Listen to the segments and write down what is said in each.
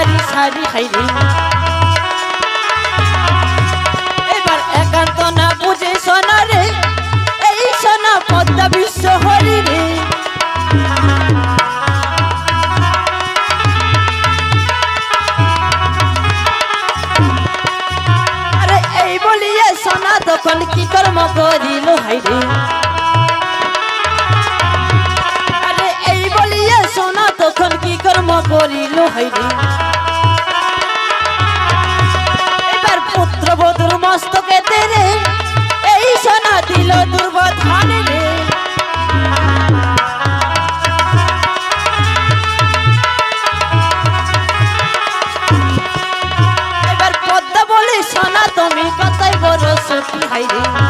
সারি সারি হাইরে এবার একান্ত না বুঝে সোনা রে, এই সোনা পদ্মা বিশ্ব হরি রে। আরে এই বলিয়ে সোনা তখন কি কর্ম করিল হাইরে সোনা তখন কি কর্ম করিল হাইরে দিল দুর্বধানে রে। এবার পদ্মা বলে সোনা তুমি কতই বড় সখী হাইরে আর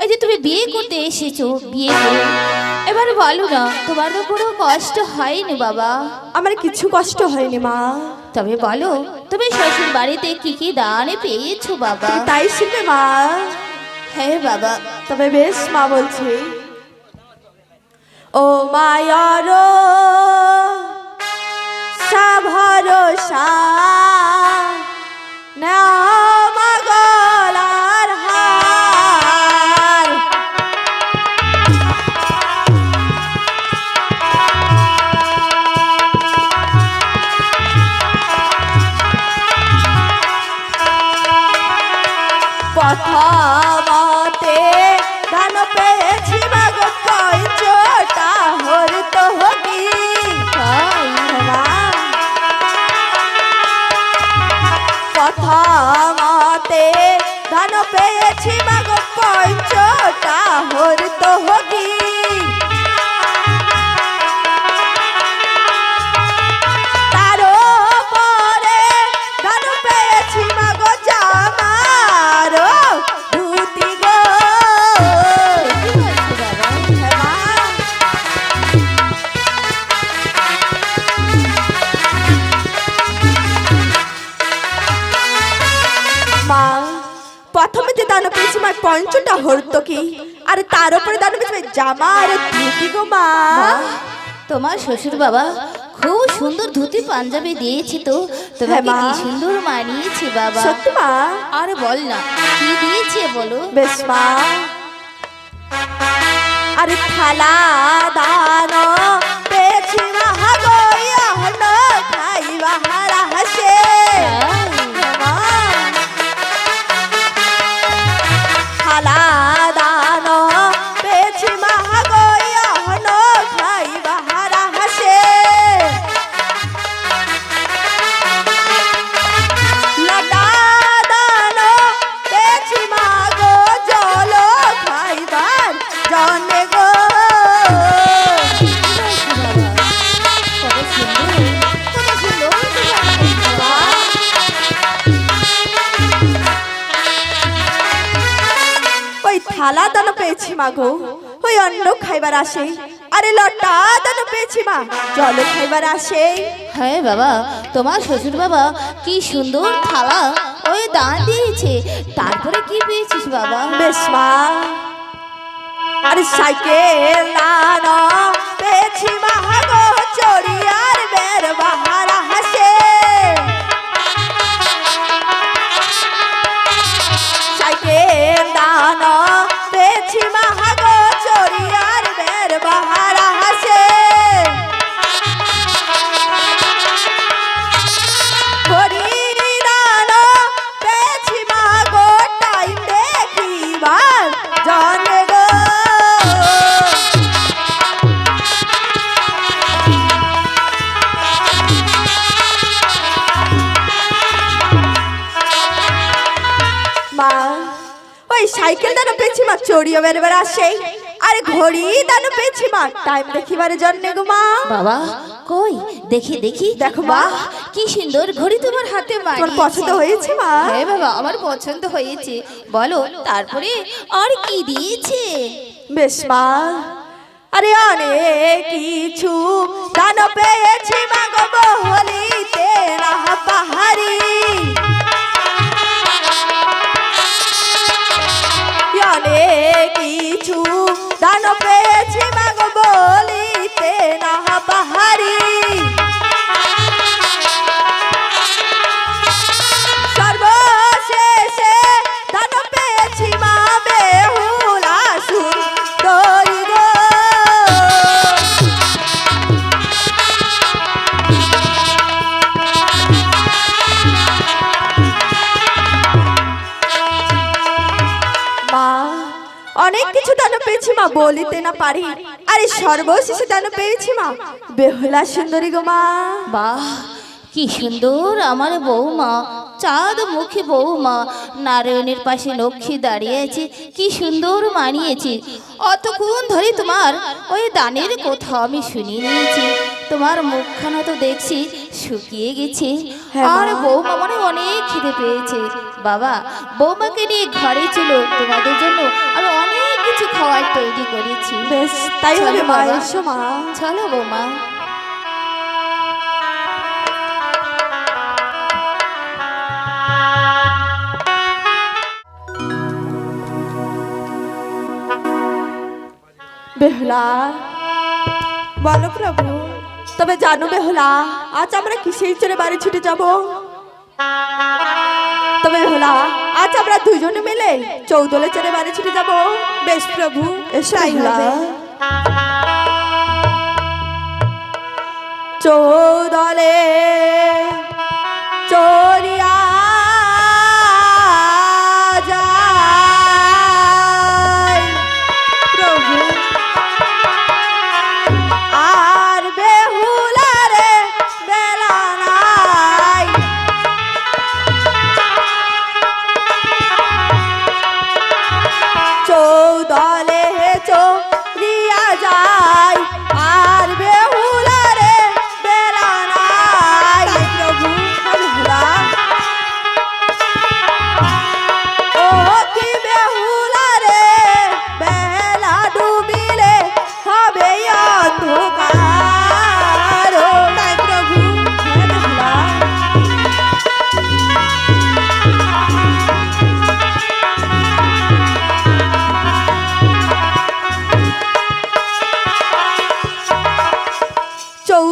এই যে তুমি বিয়ে করতে এসেছ বিয়ে করে। এবার বলো না তোমার তো কোনো কষ্ট হয়নি বাবা। আমার কিছু কষ্ট হয়নি মা। তবে বলো তুমি শ্বশুর বাড়িতে কি কি দানে পেয়েছ বাবা? তুমি তাই শুনবে মা? হ্যাঁ বাবা। তবে বেশ মা বলছি। ও মায়ার ভরসা প্রথমতে ধান পেয়েছি বাগ কইচটা হর তো হবি প্রথমতে ধান পেয়েছি বাগ কইচটা হর তো হবি প্রথমে যে দান পেয়েছি মা পঞ্চটা হরতকি আর তার উপরে দান পেয়েছি জামা আর ধুতি গো মা। তোমার শ্বশুর বাবা খুব সুন্দর ধুতি পাঞ্জাবি দিয়েছি তো। তোমাকে হ্যাঁ। কি সুন্দর মানিয়েছি বাবা। সত্যি মা। আরে বল না কি দিয়েছে বলো? বেশ মা। আরে থালা দান পেয়েছি মা গো। ওই অন্ন খাইবার আসে। আরে লতা দান পেয়েছি মা। জল খাইবার আসে। হ্যাঁ বাবা তোমার শ্বশুর বাবা কি সুন্দর থালা ওই দান দিয়েছে। তারপরে কি পেয়েছিস বাবা? বেশ মা। আরে সাইকেল দান পেয়েছি মা গো চড়িয়ার বের বাহারা হাসে। ওই সাইকেল দানো পেয়েছি মা চড়িও বেরবার আসে আরে ঘড়ি দানো পেয়েছি মা টাইম দেখিবার জন্য গো মা। বাবা কই? দেখি দেখি। দেখো মা। বাহ, কি সুন্দর ঘড়ি তোমার হাতে মা তোমার পছন্দ হয়েছে মা? হ্যাঁ বাবা আমার পছন্দ হয়েছে। বলো তারপরে আর কি দিয়েছে? বেশ মা আরে অনেক কিছু দান পেয়েছি মা গো বলিতে না পাহাড়ি বলিতে না পারি। আরে সর্বশেষে দান পেয়েছি মা। বেহুলা সুন্দরী গো মা। বাহ কি সুন্দর আমার বৌমা চাঁদ মুখী বৌমা নারায়ণের পাশে লক্ষ্মী দাঁড়িয়ে আছে কি সুন্দর মানিয়েছে। অতক্ষণ ধরে তোমার ওই দানের কথা আমি শুনিয়ে নিয়েছি। তোমার মুখখানা তো দেখছি শুকিয়ে গেছে। হ্যাঁ, আর বৌমা মনে অনেক খিদে পেয়েছে। বাবা বৌমাকে নিয়ে ঘরে ছিল তোমাদের জন্য আমি অনেক তৈরি করেছি। বেশ তাই হবে চলো মা। এসো মা। চলো বৌমা। বেহুলা। বলো প্রভু তবে জানো বেহুলা আজ আমরা কিসের চড়ে বাড়ি ছুটে যাব? তবে হলা, আজ আমরা দুজনে মিলে চৌদলে চলে বাড়ি ছুটে যাব। বেশ প্রভু, এসাই চৌদলে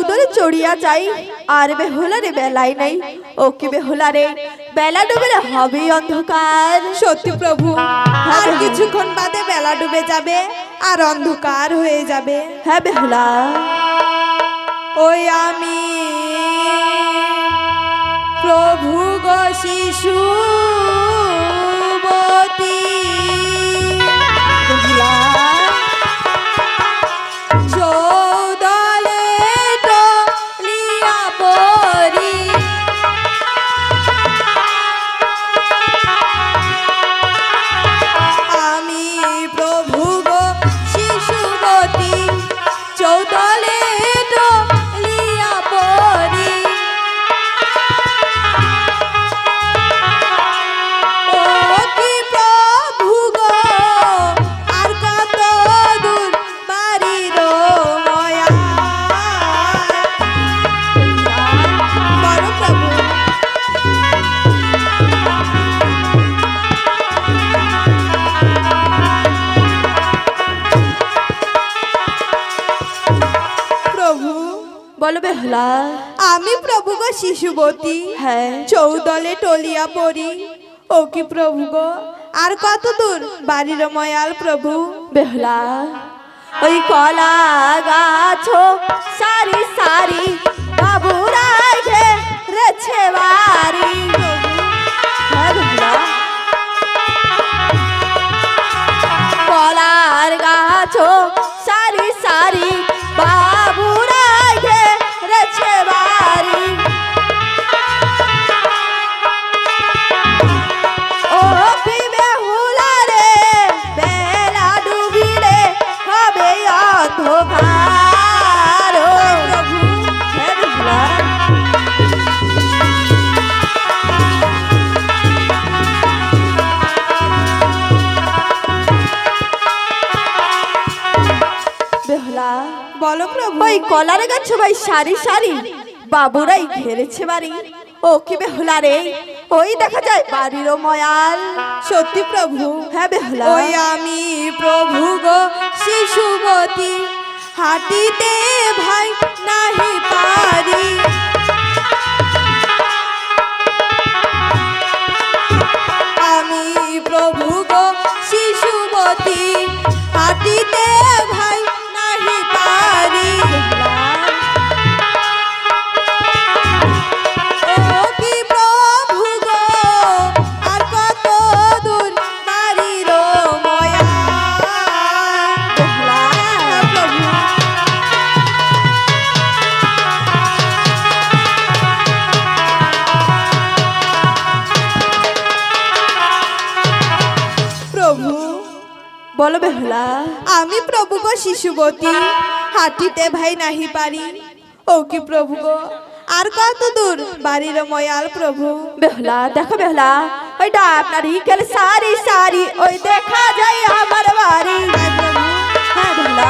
চৌদরে চড়িয়া যাই, আর বেহুলারে বেলাই নাই। ও কি বেহুলারে, বেলা ডুবেলে হবে অন্ধকার। সত্যি প্রভু, আর কিছুক্ষণ বাদে বেলা ডুবে যাবে, আর অন্ধকার হয়ে যাবে। হ্যাঁ বেহুলা। ওই আমি প্রভু গো শিশু। আমি প্রভু গো শিশুবতী। হ্যাঁ। চৌদলে টলিয়া পড়ি। ও কি প্রভু গো? আর কত দূর? বাড়ির ময়াল প্রভু। বেহলা। ওই কলা গাছ সারি সারি বাবুরাই কলার গাছ ভাই, সারি সারি। বাবুরাই ঘেরেছে বাড়ি। ও কি বেহুলা রে? ওই দেখা যায় বাড়িরও ময়াল। সত্যি প্রভু হ্যাঁ বেহুলা। ওই আমি প্রভু গো, শিশুবতী। হাঁটিতে ভাই নাহি পারি। আমি প্রভু গো, শিশুবতী। হাঁটিতে ভাই বলো বেহলা। আমি প্রভু গো শিশুবতী হাঁটিতে ভাই নাহি পারি। ও কি প্রভু গো আর কত দূর বাড়ির ময়াল প্রভু। বেহলা দেখো বেহলা ওইটা আপনার ইকেল সারি সারি ওই দেখা যায় আমার বাড়ি। হ্যাঁ বেহুলা।